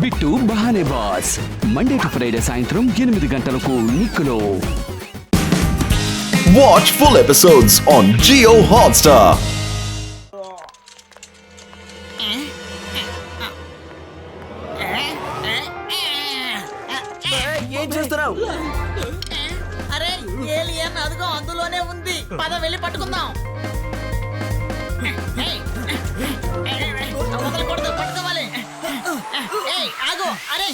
Bit బహానే boss Monday to Friday సాయంత్రం ఎనిమిది గంటలకు నిక్కులో Watch full episodes on Geo Hotstar. ఏం చేస్తున్నావు అరే ఏలియన్ అదిగో అందులోనే ఉంది పద వెళ్ళి పట్టుకుందాం ఏయ్, వదలకూడదు పట్టుకోవాలి ఆగు అరే.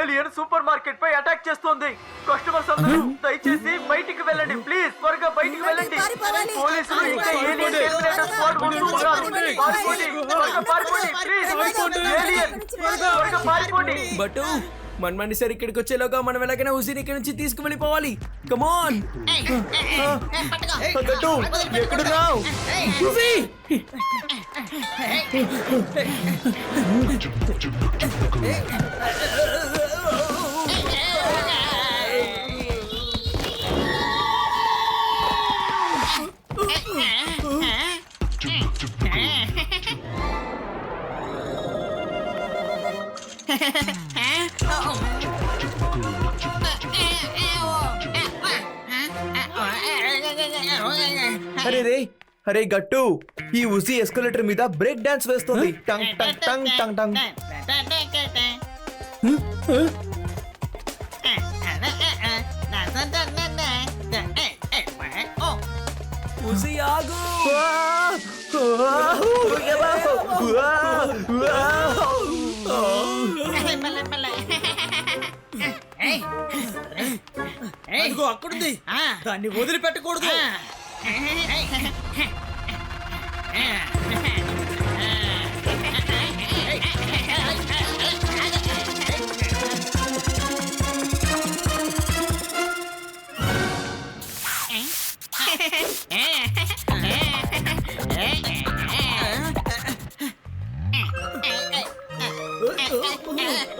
ఏలియన్ సూపర్ మార్కెట్ పై అటాక్ చేస్తోంది. కస్టమర్స్ అందరూ దయచేసి బయటికి వెళ్ళండి ప్లీజ్. త్వరగా బయటికి వెళ్ళండి. పోలీసులు ఇంకా ఏలియన్ టెర్మినేటర్ స్క్వాడ్ ముందు ఉన్నారు పారిపోండి. త్వరగా పారిపోండి ప్లీజ్. ఏలియన్ త్వరగా పారిపోండి. బట్టు మన్మని సార్ ఇక్కడికి వచ్చేలోగా మనం ఎలాగైనా హుసేన్ ఇక్కడి నుంచి తీసుకువెళ్ళిపోవాలి కమోన్ ఏయ్, ఏయ్, ఏయ్, పట్టుకో గట్టు అరే రే అరే గట్టు ఈ ఉసి ఎస్కలేటర్ మీద బ్రేక్ డాన్స్ వేస్తుంది. టంగ్ టంగ్ టంగ్ టంగ్ టంగ్. హుసీ ఆగు. అక్కడుంది. దాన్ని వదిలిపెట్టకూడదు.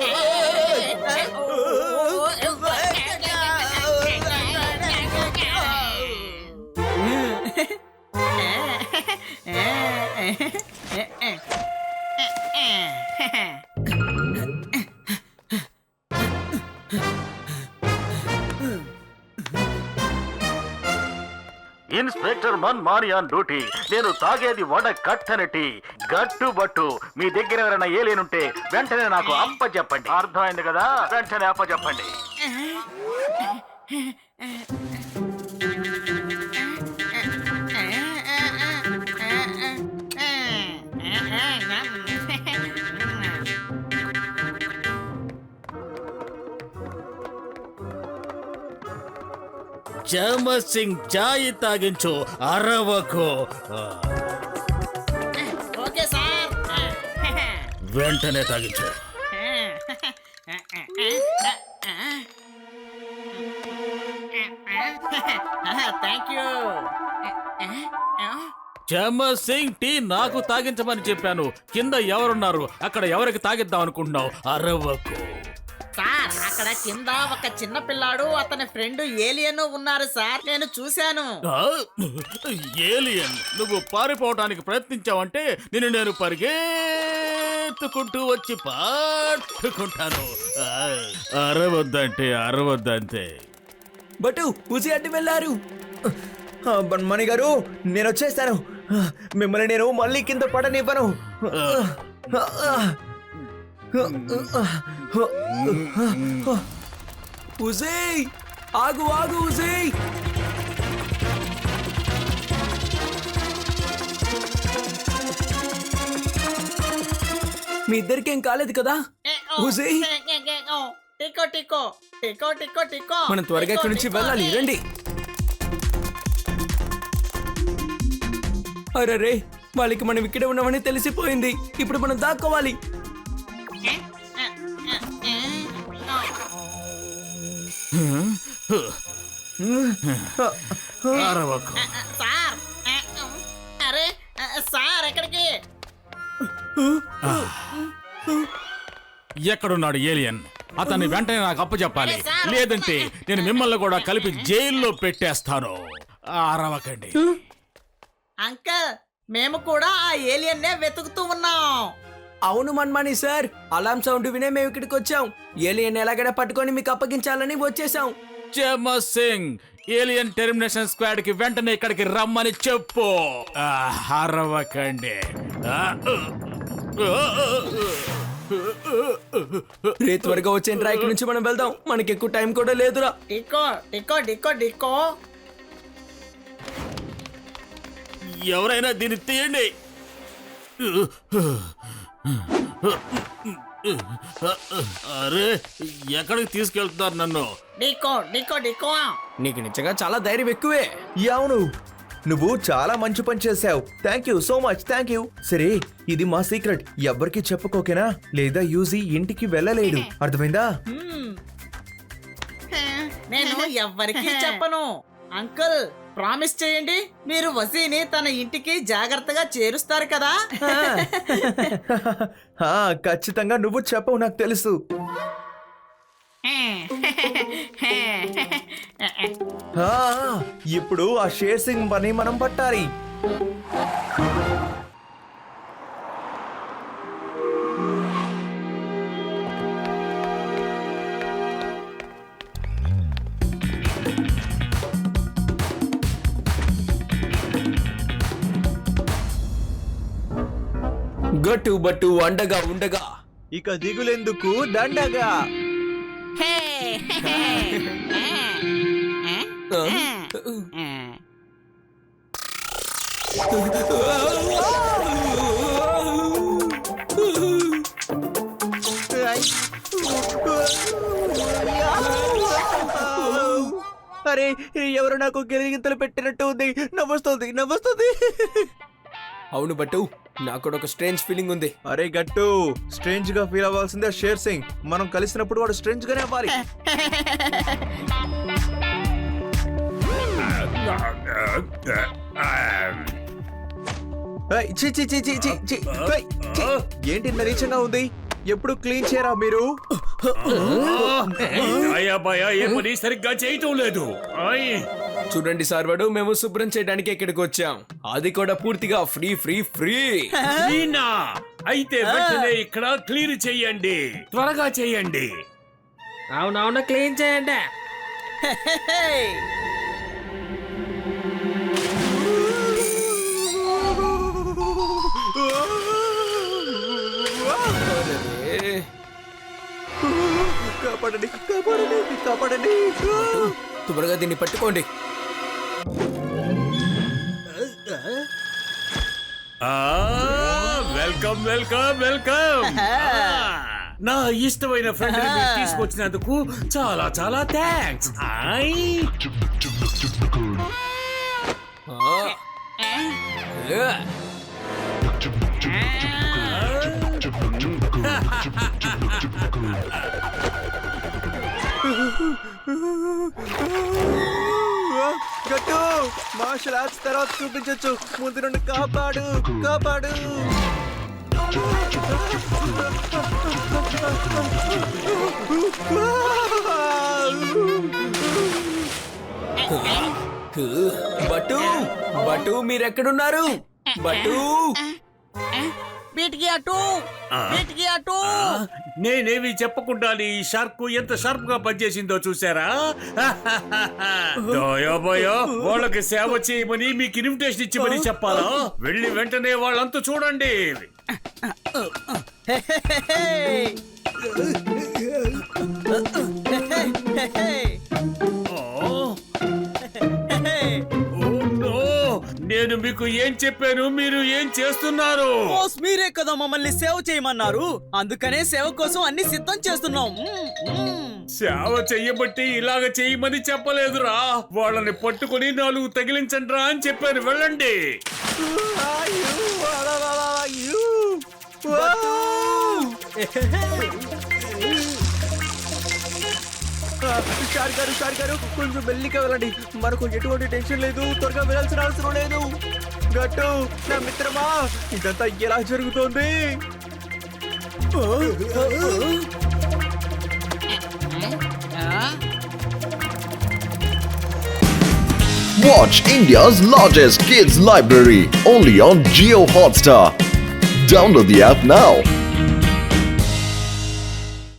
Oh, ఇన్స్పెక్టర్ మన్ మారి ఆన్ డ్యూటీ. నేను తాగేది వడ కట్టని టీ గట్టు బట్టు. మీ దగ్గర ఎవరైనా ఏలేనుంటే వెంటనే నాకు అప్ప చెప్పండి అర్థమైంది కదా? వెంటనే అప్ప చెప్పండి సింగ్ చాయ్ తాగించు అరవకు. ఆ, ఓకే సార్. వెంటనే తాగించు. Thank you. సింగ్ టీ నాకు తాగించమని చెప్పాను. కింద ఎవరున్నారు? అక్కడ ఎవరికి తాగిద్దాం అనుకుంటున్నావు? అరవకు. అక్కడ కింద ఒక చిన్న పిల్లాడు అతని ఫ్రెండ్ ఏలియన్ ఉన్నారు సార్. నేను చూశాను. ఏలియన్ నువ్వు పారిపోవటానికి ప్రయత్నించావంటే నిన్ను నేను పరిగెత్తుకుంటూ వచ్చి పట్టుకుంటాను ఆ, అరవద్దంటే అరవద్దంతే. బట్టు హుసీ అడ్డు వెళ్ళారు. మణి గారు నేను వచ్చేస్తాను. మిమ్మల్ని నేను మళ్ళీ కింద పడనివ్వను. ఉజయ్! ఆగు ఆగు ఉజయ్! మీ ఇద్దరికి ఏం కాలేదు కదా? ఉజయ్! టికో టికో టికో టికో టికో మనం త్వరగా ఇక్కడి నుంచి వెళ్ళాలి రండి. అరే వాళ్ళకి మనం ఇక్కడే ఉన్నామని తెలిసిపోయింది. ఇప్పుడు మనం దాక్కోవాలి. అరవకు సార్. అరే సార్ ఎక్కడికి? ఎక్కడున్నాడు ఏలియన్? అతన్ని వెంటనే నాకు అప్పచెప్పాలి లేదంటే నేను మిమ్మల్ని కూడా కలిపి జైల్లో పెట్టేస్తాను. అరవకండి. అంకల్ మేము కూడా ఆ ఏలియన్నే వెతుకుతూ ఉన్నాం. అవును మన్మాని సార్. అలాం సౌండ్ వినే మేము ఇక్కడికి వచ్చాం. ఏలియన్ ఎలాగైనా పట్టుకొని మీకు అప్పగించాలని వచ్చేసాం. జమ సింగ్ ఏలియన్ టెర్మినేషన్ స్క్వాడ్కి వెంటనే ఇక్కడికి రమ్మని చెప్పు. ఆ, రే త్వరగా వచ్చేయండి రా ఇక్కడి నుంచి మనం వెళ్దాం. మనకి ఎక్కువ టైం కూడా లేదురా. డికో డికో డికో డికో. ఎవరైనా దీన్ని తీయండి. అరే ఎక్కడికి తీసుకెళ్తున్నారు నన్ను? డికో డికో డికో నీకు నిజంగా చాలా ధైర్యం ఎక్కువే. అవును. నువ్వు చాలా మంచి పని చేసావు thank you so much thank you సరే ఇది మా సీక్రెట్ ఎవ్వరికి చెప్పుకోకేనా? లేదా యూజీ ఇంటికి వెళ్ళలేడు. అర్థమైందా? నేను ఎవ్వరికీ చెప్పను. అంకుల్ ప్రామిస్ చేయండి మీరు వసీని తన ఇంటికి జాగ్రత్తగా చేరుస్తారు కదా. హా, ఖచ్చితంగా నువ్వు చెప్పవు నాకు తెలుసు. ఇప్పుడు ఆ షేర్ సింగ్ పని మనం పట్టాలి. గట్టు బట్టు అండగా ఉండగా. ఇక దిగులెందుకు దండగా? అరే ఎవరు నాకు గిరిగింతలు పెట్టినట్టు ఉంది. నవ్వొస్తుంది నవ్వొస్తుంది. అవును బట్టు. నాకు కూడా ఒక స్ట్రేంజ్ ఫీలింగ్ ఉంది. అరే గట్టు స్ట్రేంజ్గా ఫీల్ అవ్వాల్సిందే షేర్ సింగ్. మనం కలిసినప్పుడు వాడు స్ట్రేంజ్ గానే అవ్వాలి. ఏయ్, ఛీ, ఛీ, ఛీ, ఛీ, ఛీ, ఛీ, ఏయ్, ఛీ. ఏంటి ఇంత నీచంగా ఉంది? ఎప్పుడు క్లీన్ చేయరా మీరు? ఏ పని సరిగ్గా చేయటం లేదు. ఆయ్. చూడండి సార్ వాడు మేము శుభ్రం చేయడానికి ఇక్కడికి వచ్చాం. అది కూడా పూర్తిగా ఫ్రీ ఫ్రీ ఫ్రీ? అయితే వెంటనే ఇక్కడ క్లీన్ చెయ్యండి త్వరగా చెయ్యండి అవునవును క్లీన్ చేయండి. కాపాడండి కాపాడండి కాపాడండి త్వరగా దీన్ని పట్టుకోండి. Welcome welcome welcome. నా ఇష్టమైన ఫ్రెండ్ తీసుకొచ్చినందుకు చాలా చాలా థ్యాంక్స్. గట్టు. మార్షల్ ఆర్ట్స్ తర్వాత చూపించొచ్చు. ముందు నుండి కాపాడు కాపాడు. బట్టు బట్టు మీరెక్కడున్నారు? అటు నేనేమి చెప్పకుండా ఈ షార్క్ ఎంత షార్ప్గా పనిచేసిందో చూసారా దోయోబోయో వాళ్ళకి సేవ చేయమని మీకు ఇన్విటేషన్ ఇచ్చిమని చెప్పాలా? వెళ్ళి వెంటనే వాళ్ళంతా చూడండి. ఓ నేను మీకు ఏం చెప్పాను? మీరు ఏం చేస్తున్నారు? బాస్ మీరే కదా మమ్మల్ని సేవ చేయమన్నారు. అందుకనే సేవ కోసం అన్ని సిద్ధం చేస్తున్నాం. సేవ చెయ్యబట్టి ఇలాగ చెయ్యమని చెప్పలేదురా. వాళ్ళని పట్టుకొని నాలుగు తగిలించండి రా అని చెప్పాను. వెళ్ళండి. షార్ గారు షార్ గారు కొంచెం మెల్లిగా వెళ్ళండి. మనకు ఎటువంటి టెన్షన్ లేదు. త్వరగా వెళ్ళాల్సిన అవసరం లేదు. గట్టు నా మిత్రమా ఇదంతా ఎలా జరుగుతోంది? Watch India's largest kids library only on Geo Hotstar. Download the app now.